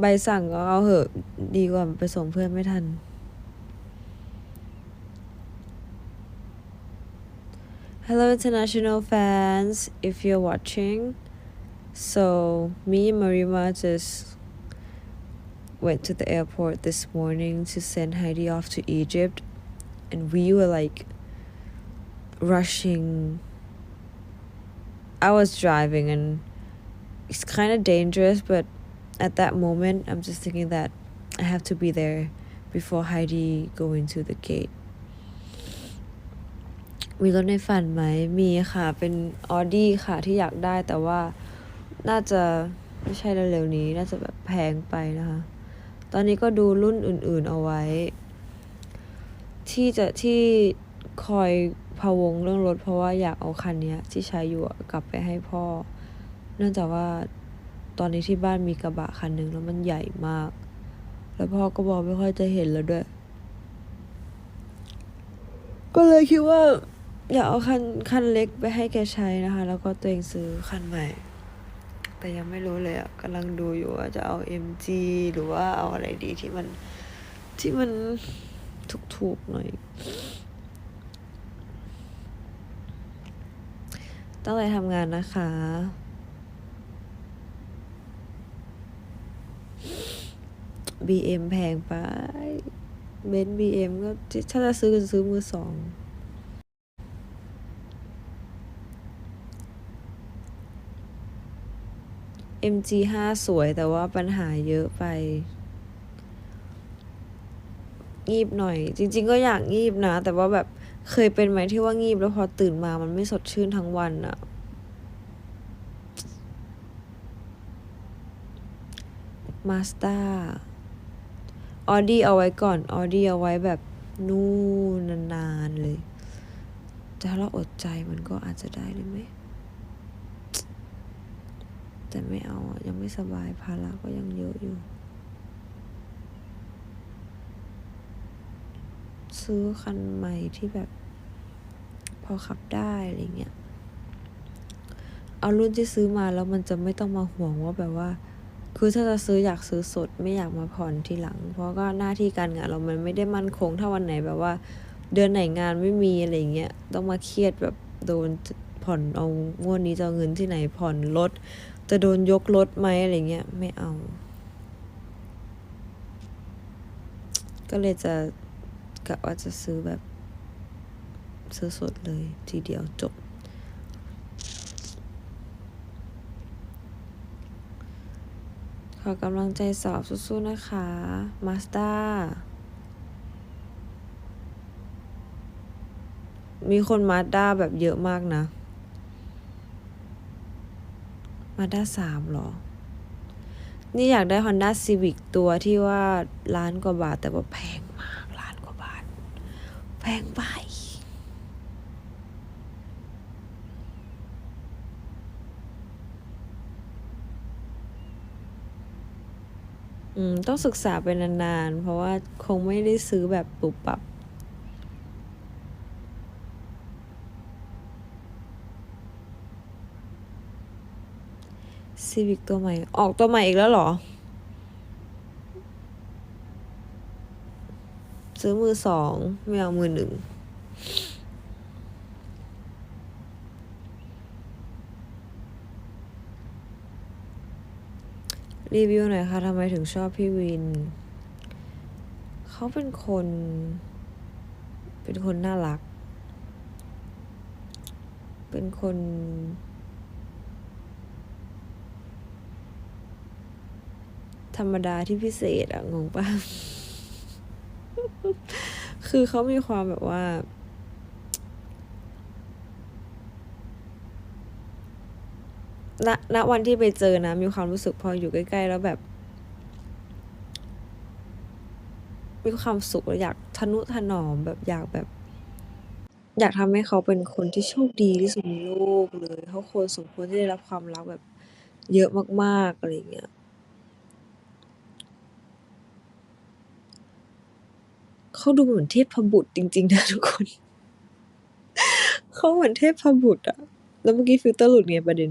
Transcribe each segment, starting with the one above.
ใบสั่งก็เอาเหอะดีกว่าไปส่งเพื่อนไม่ทัน Hello international fans if you're watching so me and Marima just went to the airport this morning to send Heidi off to Egypt and we were like rushing I was driving and it's kind of dangerous but at that moment I'm just thinking that I have to be there before Heidi go into the gate มีรถในฝันไหม มีค่ะ เป็นออดี้ค่ะที่อยากได้แต่ว่าน่าจะไม่ใช่เร็วๆนี้ น่าจะแบบแพงไปนะคะ ตอนนี้ก็ดูรุ่นอื่นๆเอาไว้ ที่จะที่คอยพะวงเรื่องรถเพราะว่าอยากเอาคันนี้ที่ใช้อยู่กลับไปให้พ่อ เนื่องจากว่า ตอนนี้ที่บ้านมีกระบะคันหนึ่งแล้วมันใหญ่มาก แล้วพ่อก็บอกไม่ค่อยจะเห็นแล้วด้วย ก็เลยคิดว่า อยากเอาคันคันเล็กไปให้แกใช้นะคะ แล้วก็ตัวเองซื้อคันใหม่ แต่ยังไม่รู้เลยอะกำลังดูอยู่ว่าจะเอา MG หรือว่าเอาอะไรดีที่มันที่มันถูกๆหน่อยตั้งใจทำงานนะคะ BM แพงไปเบนซ์ BM ก็ถ้าจะซื้อก็ซื้อมือสอง MG ห้าสวยแต่ว่าปัญหาเยอะไป งีบหน่อย จริง ๆ ก็อยากงีบนะ แต่ว่าแบบเคยเป็นไหมที่ว่างีบแล้วพอตื่นมามันไม่สดชื่นทั้งวันอะมาสเตา ออดี้เอาไว้ก่อนออดี้เอาไว้แบบนู่นนานๆเลยถ้าเราอดใจมันก็อาจจะได้เลยไหมแต่ไม่เอายังไม่สบายภาระก็ยังเยอะอยู่ ซื้อคันใหม่ที่แบบ พอขับได้อะไรเงี้ยเอารุ่นที่ซื้อมาแล้วมันจะไม่ต้องมาห่วงว่าแบบว่า คือถ้าจะซื้ออยากซื้อสดไม่อยากมาผ่อนทีหลัง เพราะก็หน้าที่การงานเรามันไม่ได้มั่นคงถ้าวันไหนแบบว่า เดือนไหนงานไม่มีอะไรเงี้ยต้องมาเครียดแบบโดนผ่อนเอางวดนี้จะเอาเงินที่ไหนผ่อนรถจะโดนยกรถไหมอะไรเงี้ยไม่เอา ก็เลยจะกะว่าจะซื้อแบบซื้อสดเลยทีเดียวจบ ขอกำลังใจสอบสู้ๆนะคะ มาส t ต r มีคนมาสด้าแบบเยอะมากนะ มาด้าสามหรอ นี่อยากได้ Honda Civic ตัวที่ว่าล้านกว่าบาทแต่ว่าแพงมากล้านกว่าบาท แพงไป อืม ต้องศึกษาไปนานๆ เพราะว่าคงไม่ได้ซื้อแบบปุบปับ ซีวิกตัวใหม่ ออกตัวใหม่อีกแล้วเหรอ ซื้อมือสอง ไม่เอามือหนึ่ง รีวิวหน่อยค่ะทำไมถึงชอบพี่วิน เขาเป็นคน เป็นคนน่ารัก เป็นคน ธรรมดาที่พิเศษอะงงปะคือเขามีความแบบว่า ณณวันที่ไปเจอนะ มีความรู้สึกพออยู่ใกล้ๆ แล้วแบบ มีความสุขอยากทะนุถนอมแบบอยากแบบ อยากทำให้เขาเป็นคนที่โชคดีที่สุดในโลกเลยเขาควรสมควรที่ได้รับความรักแบบ เยอะมากๆอะไรเงี้ยเขาดูเหมือนเทพบุตรจริง ๆ นะทุกคนเขาเหมือนเทพบุตรอะแล้วเมื่อกี้ฟิลเตอร์หลุดไงประเด็น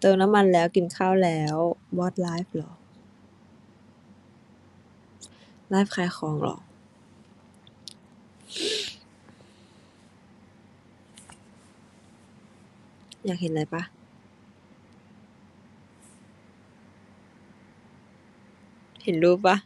เติมน้ำมันแล้วกินข้าวแล้ว วอดไลฟ์เหรอ ไลฟ์ขายของเหรอ อยากเห็นอะไรปะเห็นรูปปะ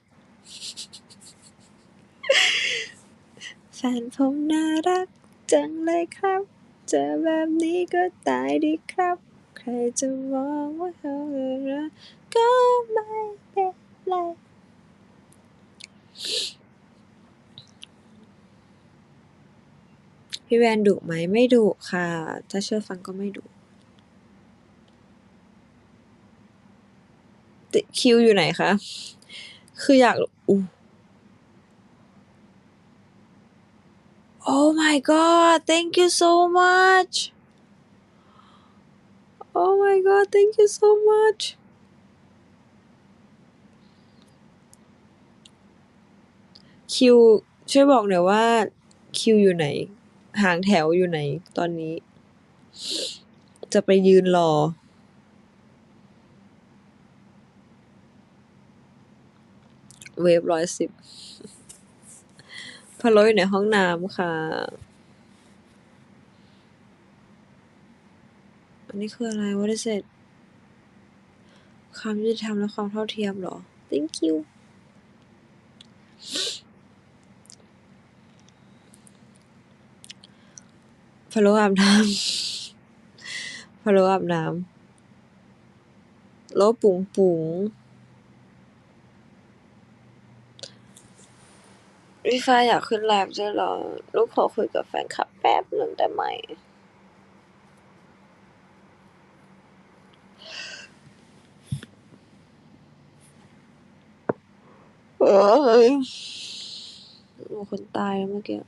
แฟนผมน่ารักจังเลยครับ เจอแบบนี้ก็ตายดีครับ ใครจะมองว่าเขาเรักก็ไม่เป็นไรพี่แวนดุไหมไม่ดุค่ะ ถ้าเชื่อฟังก็ไม่ดุติคิวอยู่ไหนคะ คืออยากอู้ Oh my god thank you so much Oh my god thank you so much คิวช่วยบอกหน่อยว่าคิวอยู่ไหน หางแถวอยู่ไหนตอนนี้ จะไปยืนรอ เวฟร้อยสิบ พะโล้อยู่ในห้องน้ำค่ะ อันนี้คืออะไร What is it ความยุติธรรมและความเท่าเทียมเหรอ Thank you พะโล้อาบน้ำพะโล้อาบน้ำโลปุ๋งปุง พี่ฟ้าอยากขึ้นไลฟ์ด้วยเหรอลูกขอคุยกับแฟนคลับแป๊บหนึ่งได้ไหม เอ้ยโอ้คนตายแล้วเมื่อกี้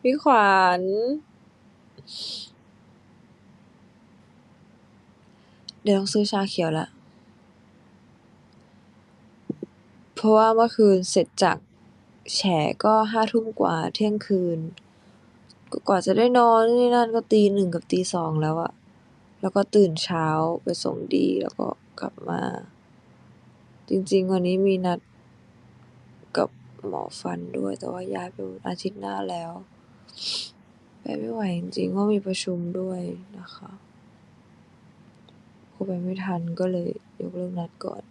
พี่ขวัญ เดี๋ยวต้องซื้อชาเขียวละเพราะว่าเมื่อคืนเสร็จจากแฉก็ห้าทุ่มกว่า เที่ยงคืนก็กว่าจะได้นอนนี่นั่นก็ตีหนึ่งกับตีสองแล้วอะ แล้วก็ตื่นเช้าไปส่งดีแล้วก็กลับมา จริง ๆ วันนี้มีนัดกับหมอฟันด้วย แต่ว่าย้ายไปอาทิตย์หน้าแล้ว ไปไม่ไหวจริงๆเพราะมีประชุมด้วยนะคะก็ไปไม่ทันก็เลยยกเลิกนัดก่อน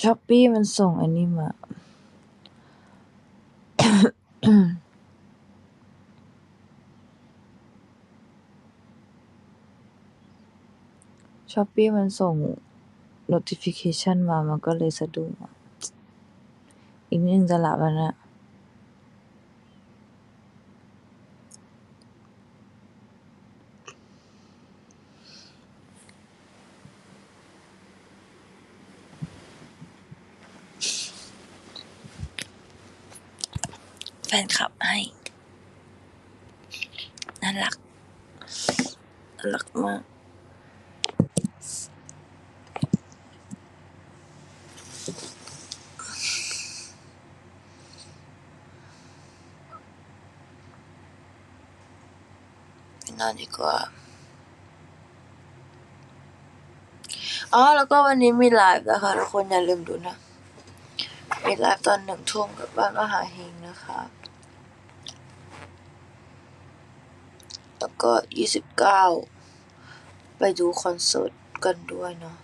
Shopee มันส่งอันนี้มา Shopee มันส่ง notification มา มันก็เลยสะดุ้งอะอีกนิดหนึ่งจะหลับแล้วเนี่ย แฟนคลับให้ น่ารัก น่ารักมากนอนดีกว่า อ๋อ แล้วก็วันนี้มีไลฟ์นะคะ ทุกคนอย่าลืมดูนะ มีไลฟ์ตอนหนึ่งทุ่มกับบ้านมหาเฮงนะคะ แล้ว ก็ยี่สิบเก้า ไปดูคอนเสิร์ตกันด้วยเนาะ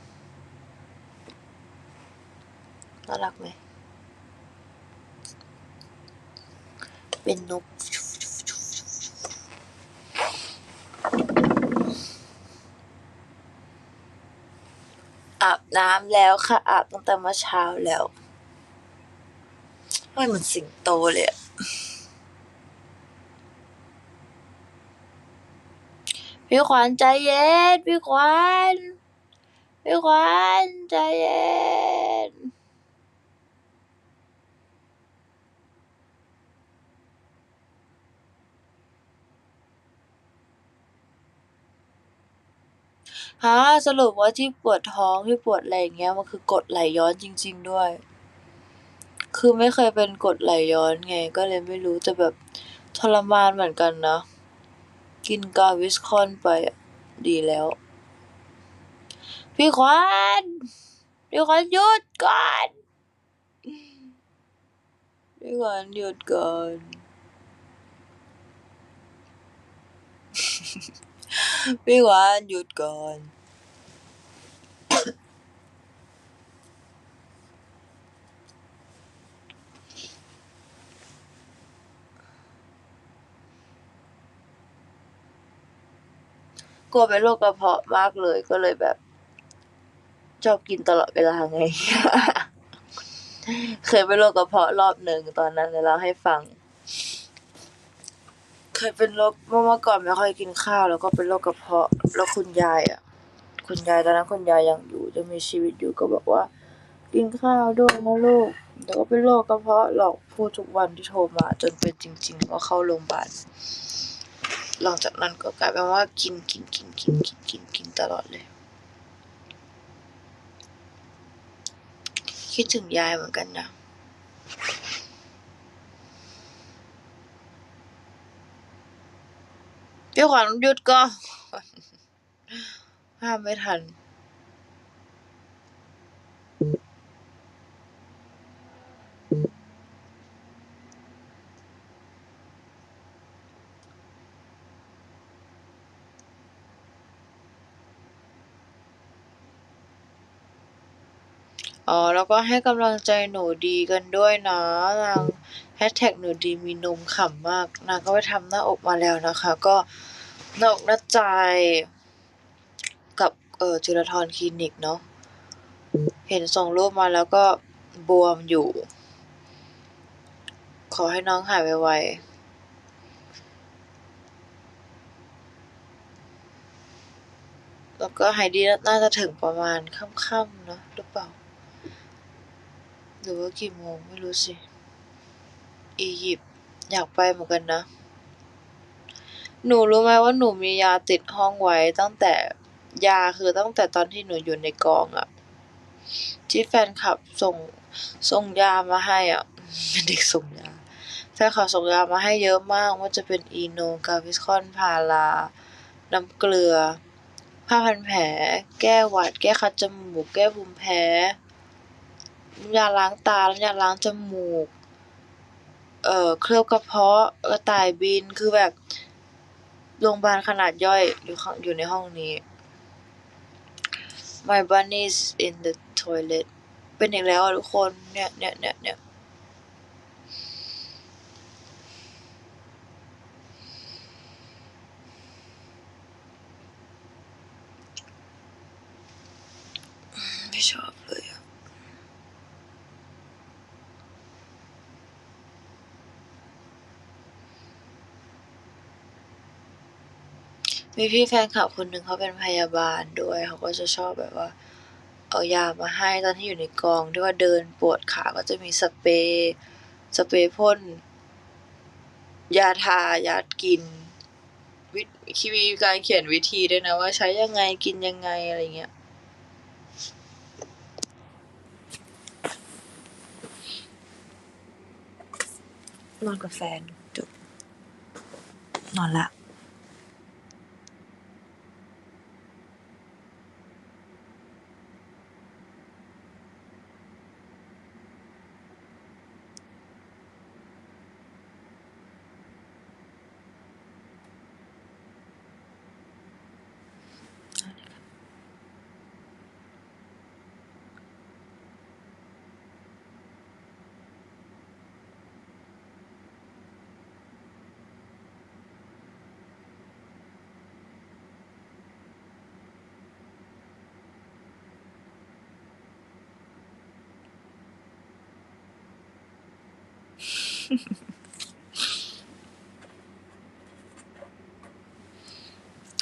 น่ารักไหม เป็นนก อาบน้ำแล้วค่ะ อาบตั้งแต่เมื่อเช้าแล้วเฮ้ยเหมือนสิงโตเลยอะ พี่ขวัญใจเย็น พี่ขวัญ พี่ขวัญใจเย็น ฮะสรุปว่าที่ปวดท้องที่ปวดอะไรอย่างเงี้ยมันคือกรดไหลย้อนจริง ๆ ด้วย คือไม่เคยเป็นกรดไหลย้อนไง ก็เลยไม่รู้แต่แบบทรมานเหมือนกันนะ กินกาวิสคอนไปดีแล้ว พี่ขวัญ พี่ขวัญหยุดก่อน พี่ขวัญหยุดก่อน พี่ขวัญหยุดก่อน กลัวเป็นโรคกระเพาะมากเลยก็เลยแบบ ชอบกินตลอดเวลาไง เคยเป็นโรคกระเพาะรอบหนึ่งตอนนั้นเดี๋ยเล่าให้ฟัง เคยเป็นโรคเมื่อเมื่อก่อนไม่ค่อยกินข้าว แล้วก็เป็นโรคกระเพาะ แล้วคุณยายอะ คุณยายตอนนั้นคุณยายยังอยู่ยังมีชีวิตอยู่ก็บอกว่า กินข้าวด้วยนะลูกเดี๋ยวก็เป็นโรคกระเพาะหรอกพูดทุกวันที่โทรมา จนเป็นจริง ๆ ก็เข้าโรงพยาบาล หลังจากนั้นก็กลายเป็นว่ากินกินกินกินกินกินกินตลอดเลย คิดถึงยายเหมือนกันนะพี่ขวัญยุดก็ห้ามไม่ทัน อ๋อ แล้วก็ให้กำลังใจหนูดีกันด้วยนะนาง#หนูดีมีนมขำมาก นางก็ไปทำหน้าอกมาแล้วนะคะ ก็หน้าอกหน้าใจ กับเอ่อจุฬาภรณ์คลินิกเนาะเห็นส่งรูปมาแล้วก็บวมอยู่ ขอให้น้องหายไวๆแล้วก็หายดีน่าจะถึงประมาณค่ำๆเนาะหรือเปล่า หรือว่ากี่โมงไม่รู้สิ อียิปต์ อยากไปเหมือนกันนะ หนูรู้ไหมว่าหนูมียาติดห้องไว้ตั้งแต่ ยาคือตั้งแต่ตอนที่หนูอยู่ในกองอะ ที่แฟนคลับส่ง ส่งยามาให้อะเป็นเด็กส่งยา แฟนคลับส่งยามาให้เยอะมากว่าจะเป็น Eno Gaviscon พาราน้ำเกลือผ้าพันแผล แก้หวัด แก้คัดจมูก แก้ภูมิแพ้ น้ำยาล้างตา น้ำยาล้างจมูก เอ่อ เคลือบกระเพาะ กระต่ายบิน คือแบบโรงบาลขนาดย่อยอยู่ข้าง อยู่ในห้องนี้ My bunny is in the toilet เป็นอีกแล้วอะทุกคน เนี่ยเนี่ยเนี่ยเนี่ยไม่ชอบเลยอะ มีพี่แฟนคลับคนหนึ่งเขาเป็นพยาบาลด้วย เขาก็จะชอบแบบว่าเอายามาให้ตอนที่อยู่ในกอง ที่ว่าเดินปวดขาก็จะมีสเปรย์ สเปรย์พ่น ยาทา ยากิน วิธีมีการเขียนวิธีด้วยนะว่าใช้ยังไงกินยังไงอะไรเงี้ยนอนกับแฟนจบนอนละ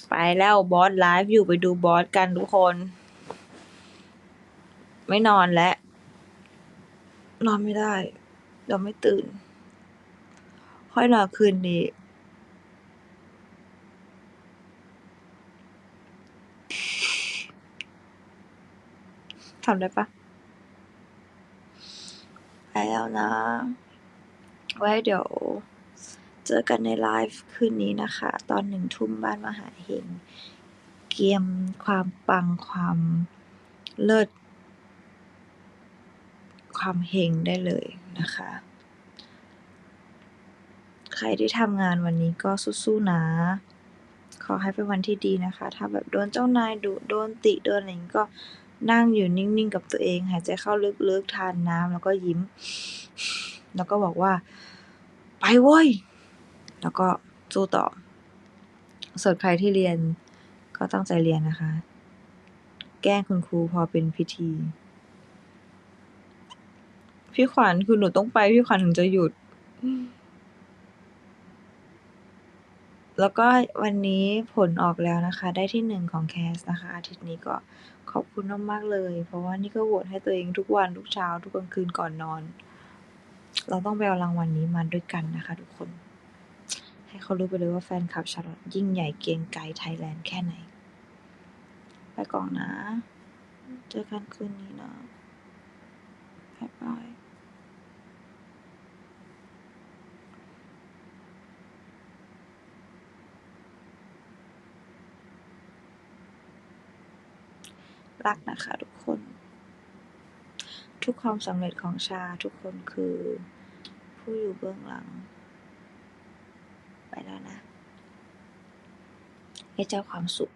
ไปแล้วบอสไลฟ์อยู่ไปดูบอสกันทุกคน ไม่นอนแล้ว นอนไม่ได้เดี๋ยวไม่ตื่น ค่อยนอนคืนนี้ทำได้ปะไปแล้วนะ ไว้เดี๋ยวเจอกันในไลฟ์คืนนี้นะคะ ตอนหนึ่งทุ่มบ้านมหาเฮงเกมความปังความเลิศ ความเฮงได้เลยนะคะ ใครที่ทำงานวันนี้ก็สู้ๆนะ ขอให้เป็นวันที่ดีนะคะ ถ้าแบบโดนเจ้านายดุโดนติโดนอะไรอย่างนี้ก็นั่งอยู่นิ่งๆกับตัวเอง หายใจเข้าลึกๆ ทานน้ำแล้วก็ยิ้ม แล้วก็บอกว่า ไปเว้ย แล้วก็สู้ต่อ ส่วนใครที่เรียนก็ตั้งใจเรียนนะคะ แกล้งคุณครูพอเป็นพิธี พี่ขวัญคือหนูต้องไป พี่ขวัญถึงจะหยุด แล้วก็วันนี้ผลออกแล้วนะคะ ได้ที่หนึ่งของแคสนะคะ อาทิตย์นี้ก็ขอบคุณมากๆเลย เพราะว่านี่ก็โหวตให้ตัวเองทุกวัน ทุกเช้า ทุกกลางคืนก่อนนอน เราต้องไปเอารางวัลนี้มาด้วยกันนะคะทุกคน ให้เขารู้ไปเลยว่าแฟนคลับชาร์ลอตยิ่งใหญ่เกรียงไกรไทยแลนด์แค่ไหน ไปก่อนนะ เจอกันคืนนี้นะบ๊ายบายรักนะคะทุกคน ทุกความสำเร็จของชาทุกคนคือ ผู้อยู่เบื้องหลัง ไปแล้วนะให้เจ้าความสุข